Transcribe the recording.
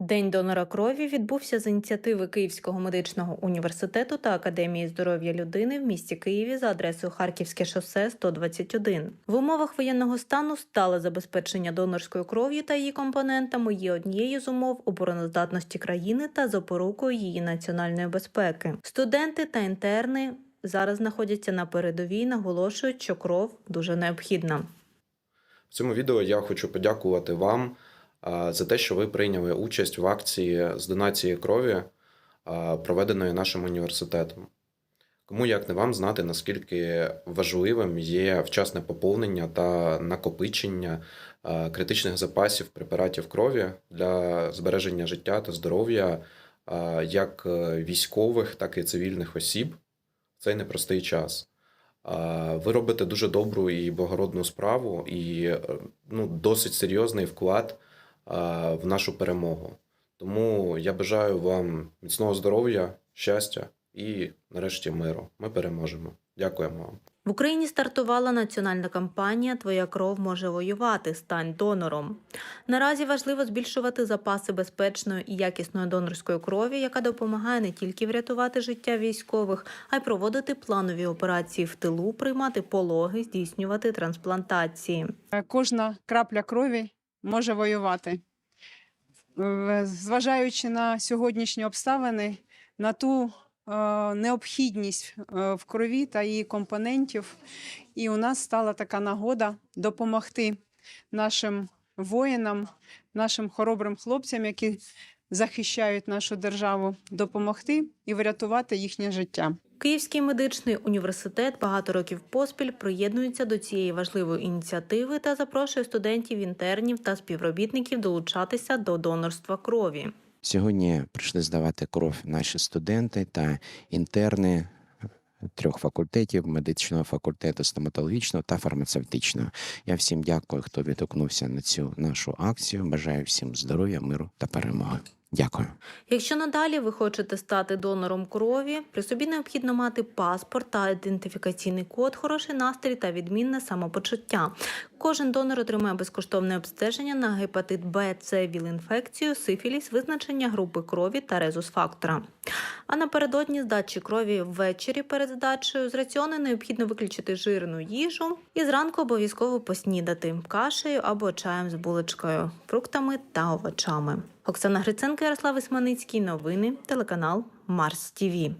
День донора крові відбувся з ініціативи Київського медичного університету та Академії здоров'я людини в місті Києві за адресою Харківське шосе 121. В умовах воєнного стану стале забезпечення донорською кров'ю та її компонентами є однією з умов обороноздатності країни та запорукою її національної безпеки. Студенти та інтерни зараз знаходяться на передовій, наголошують, що кров дуже необхідна. В цьому відео я хочу подякувати вам за те, що ви прийняли участь в акції з донації крові, проведеної нашим університетом. Кому як не вам знати, наскільки важливим є вчасне поповнення та накопичення критичних запасів препаратів крові для збереження життя та здоров'я як е, військових, так і цивільних осіб в цей непростий час. Ви робите дуже добру і благородну справу, і е, ну, досить серйозний вклад в нашу перемогу. Тому я бажаю вам міцного здоров'я, щастя і нарешті миру. Ми переможемо. Дякуємо вам. В Україні стартувала національна кампанія Твоя кров може воювати. Стань донором. Наразі важливо збільшувати запаси безпечної і якісної донорської крові, яка допомагає не тільки врятувати життя військових, а й проводити планові операції в тилу, приймати пологи, здійснювати трансплантації. Е, Кожна крапля крові може воювати. Зважаючи на сьогоднішні обставини, на ту е, необхідність е, в крові та її компонентів, і у нас стала така нагода допомогти нашим воїнам, нашим хоробрим хлопцям, які захищають нашу державу, допомогти і врятувати їхнє життя. Київський медичний університет багато років поспіль приєднується до цієї важливої ініціативи та запрошує студентів, інтернів та співробітників долучатися до донорства крові. Сьогодні прийшли здавати кров наші студенти та інтерни трьох факультетів медичного факультету, стоматологічного та фармацевтичного. Я всім дякую, хто відгукнувся на цю нашу акцію. Бажаю всім здоров'я, миру та перемоги. Дякую. Якщо надалі ви хочете стати донором крові, при собі необхідно мати паспорт та ідентифікаційний код, хороший настрій та відмінне самопочуття. Кожен донор отримає безкоштовне обстеження на гепатит Б, С, ВІЛ-інфекцію, сифіліс, визначення групи крові та резус-фактора. А напередодні здачі крові ввечері перед здачею з раціону необхідно виключити жирну їжу і зранку обов'язково поснідати кашею або чаєм з булочкою, фруктами та овочами. Оксана Гриценко, Ярослав Ісманицький. Новини, телеканал Марс ТІВІ.